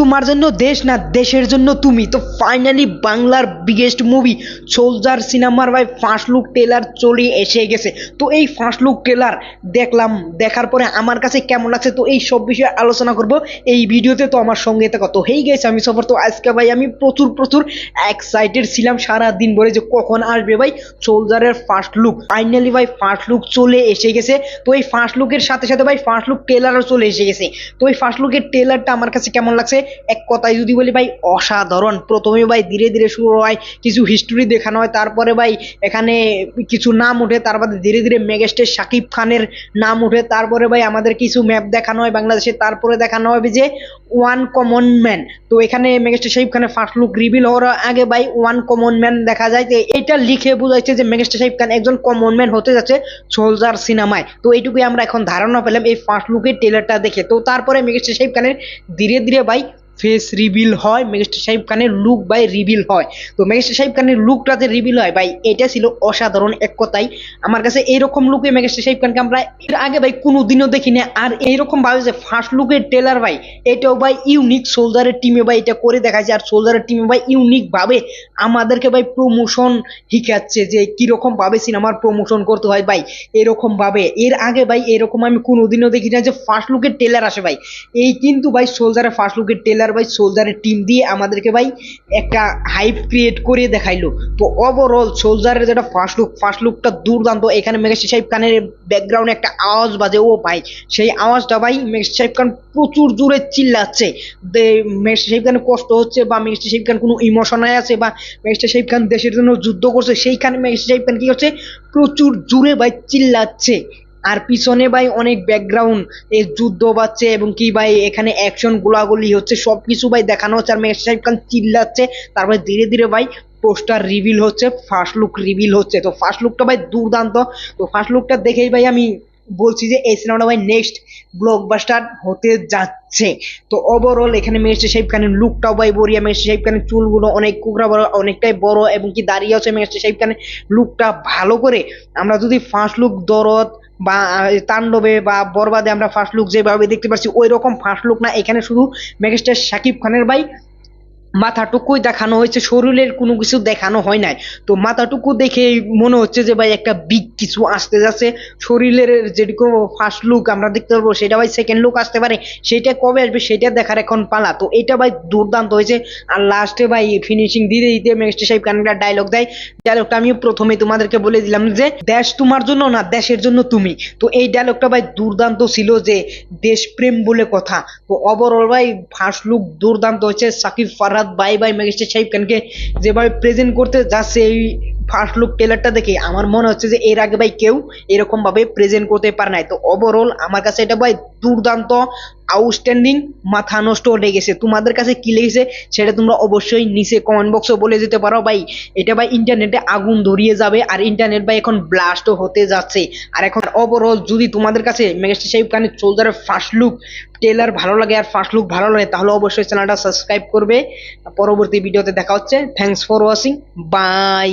তোমার জন্য দেশ না দেশের জন্য তুমি? তো ফাইনালি বাংলার বিগেস্ট মুভি সোলজার সিনেমার ভাই ফার্স্ট লুক ট্রেলার চলে এসে গেছে। তো এই ফার্স্ট লুক ট্রেলার দেখলাম, দেখার পরে আমার কাছে কেমন লাগছে? তো এই সব বিষয়ে আলোচনা করব। এই ভিডিওতে তো আমার সঙ্গে থাকা। তো হেই গেছে আমি সফর। তো আজকে ভাই আমি প্রচুর প্রচুর এক্সাইটেড ছিলাম সারা দিন ভরে যে কখন আসবে ভাই সোলজারের ফার্স্ট লুক ফাইনালি ভাই ফার্স্ট লুক চলে এসে গেছে। তো এই ফার্স্ট লুকের সাথে সাথে ভাই ফার্স্ট লুক ট্রেলারও চলে এসে গেছে। তো এই ফার্স্ট লুকের ট্রেলারটা আমার কাছে কেমন লাগছে? এক কথায় যদি বলি ভাই, অসাধারণ। প্রথমে ভাই ধীরে ধীরে শুরু হয়, কিছু হিস্টোরি দেখানো হয়, তারপরে ভাই এখানে কিছু নাম ওঠে তারপরে ধীরে ধীরে মেগাস্টার শাকিব খানের নাম ওঠে, তারপরে ভাই আমাদের কিছু ম্যাপ দেখানো হয় বাংলাদেশে, তারপরে দেখানো হবে যে ওয়ান কমন ম্যান তো এখানে মেগাস্টার শাকিব খানের ফার্স্ট লুক রিভিল হওয়ার আগে ভাই ওয়ান কমন ম্যান দেখা যায়। যে এটা লিখে বোঝাচ্ছে যে মেগাস্টার শাকিব খান একজন কমন ম্যান হতে যাচ্ছে সোলজার সিনেমায় তো এইটুকুই আমরা এখন ধারণা পেলাম এই ফার্স্ট লুকের ট্রেলারটা দেখে। তো তারপরে মেগাস্টার শাকিব খানের ধীরে ধীরে ভাই ফেস রিভিল হয় মেগাস্টার শাহিব খানের লুক বাই রিভিল হয়। তো মেগাস্টার শাহিব খানের লুকটা যে রিভিল হয়, ভাই, এটা ছিল অসাধারণ এক কথাই আমার কাছে এইরকম লুকে মেগাস্টার শাহিব খানকে আমরা এর আগে ভাই কোনো দিনও দেখিনি। আর এইরকম ভাবে যে ফার্স্ট লুকের টেলার ভাই, এটাও ভাই ইউনিক সোলজারের টিমে ভাই এটা করে দেখাচ্ছে আর সোলজারের টিমে ভাই ইউনিক ভাবে আমাদেরকে ভাই প্রমোশন শিখাচ্ছে যে কীরকম ভাবে সিনেমার প্রমোশন করতে হয় ভাই, এরকম ভাবে। এর আগে ভাই এরকম আমি কোনোদিনও দেখি না যে ফার্স্ট লুকের টেলার আসে ভাই। এই কিন্তু ভাই সোলজারের ফার্স্ট লুকের ট্রেলার ভাই সোলজারের টিম দিয়ে আমাদেরকে ভাই একটা হাইপ ক্রিয়েট করে দেখাইলো। তো ওভারঅল সোলজারের যেটা ফার্স্ট লুক ফার্স্ট লুকটা দুর্দান্ত। এখানে মেগাস্টার সাহেব খানের ব্যাকগ্রাউন্ডে একটা আওয়াজ বাজে। ও ভাই, সেই আওয়াজটা ভাই মেগাস্টার সাহেব খান প্রচুর জোরে চিল্লাচ্ছে। মেগাস্টার সাহেব খানের কষ্ট হচ্ছে বা মেগাস্টার সাহেব খান কোনো ইমোশনায় আছে বা মেগাস্টার সাহেব খান দেশের জন্য যুদ্ধ করছে, সেইখানে মেগাস্টার সাহেব খান কি হচ্ছে প্রচুর জোরে ভাই চিল্লাচ্ছে। আর পিছনে ভাই অনেক ব্যাকগ্রাউন্ড এই যুদ্ধ বাচ্ছে এবং কি ভাই এখানে অ্যাকশন গোলাগুলি হচ্ছে সব কিছু ভাই দেখানো হচ্ছে। আর মেগাস্টার সাহেব খান চিল্লাচ্ছে, তারপরে ধীরে ধীরে ভাই পোস্টার রিভিল হচ্ছে ফার্স্ট লুক রিভিল হচ্ছে। তো ফার্স্ট লুকটা ভাই দুর্দান্ত। তো ফার্স্ট লুকটা দেখেই ভাই আমি বলছি যে, এই সিনেমাটা ভাই নেক্সট ব্লকবাস্টার হতে যাচ্ছে। তো ওভারঅল এখানে মেগাস্টার সাহেব খানের লুকটাও ভাই বড়িয়া। মেগাস্টার সাহেব খানের চুলগুলো অনেক কুকরা বড়, অনেকটাই বড় এবং কি দাঁড়িয়ে আছে মেগাস্টার সাহেব খানের লুকটা ভালো করে। আমরা যদি ফার্স্ট লুক দরদ বা তাণ্ডবে বা বরবাদে আমরা ফার্স্ট লুক যেভাবে দেখতে পাচ্ছি ওই রকম ফার্স্ট লুক না। এখানে শুধু মেগাস্টার শাকিব খানের ভাই মাথাটুকুই দেখানো হয়েছে, শরীরের কোনো কিছু দেখানো হয় নাই। তো মাথাটুকু দেখে মনে হচ্ছে যে ভাই একটা বিগ কিছু আসতে যাচ্ছে। শরীরের যেটুকু ফার্স্ট লুক আমরা দেখতে পারব, সেটা ভাই সেকেন্ড লুক আসতে পারে, সেটা কবে আসবে সেটা দেখার এখন পালা। তো এটা ভাই দুর্দান্ত হয়েছে। আর লাস্টে ভাই ফিনিশিং দিতে দিতে মেগাস্টার সাহেব কানটা ডায়লগ দেয়। ডায়লগটা আমি প্রথমে তোমাদেরকে বলে দিলাম যে, দেশ তোমার জন্য না, দেশের জন্য তুমি। তো এই ডায়লগটা ভাই দুর্দান্ত ছিল যে, দেশপ্রেম বলে কথা। তো ওভারঅল ভাই ফার্স্ট লুক দুর্দান্ত হয়েছে, Shakib Farhad bye bye magistrate সাহেব খানকে যেভাবে প্রেজেন্ট করতে যাচ্ছে এই ফার্স্ট লুক ট্রেলারটা দেখে আমার মনে হচ্ছে যে এর আগে ভাই কেউ এরকম ভাবে প্রেজেন্ট করতে পারে নাই। তো ওভারঅল আমার কাছে এটা ভাই দুর্দান্ত আউটস্ট্যান্ডিং মাথা নষ্ট লেগেছে তোমাদের কাছে কি লেগেছে সেটা তোমরা অবশ্যই নিচে কমেন্ট বক্সে বলে দিতে পারো ভাই। এটা ভাই ইন্টারনেটে আগুন ধরিয়ে যাবে আর ইন্টারনেট ভাই এখন ব্লাস্টও হতে যাচ্ছে। আর এখন ওভারঅল যদি তোমাদের কাছে মেগাস্টার সাহেব খানের চোলদারের ফার্স্ট লুক ট্রেলার ভালো লাগে আর ফার্স্ট লুক ভালো লাগে, তাহলে অবশ্যই চ্যানেলটা সাবস্ক্রাইব করবে। পরবর্তী ভিডিওতে দেখা হচ্ছে। Thanks for watching by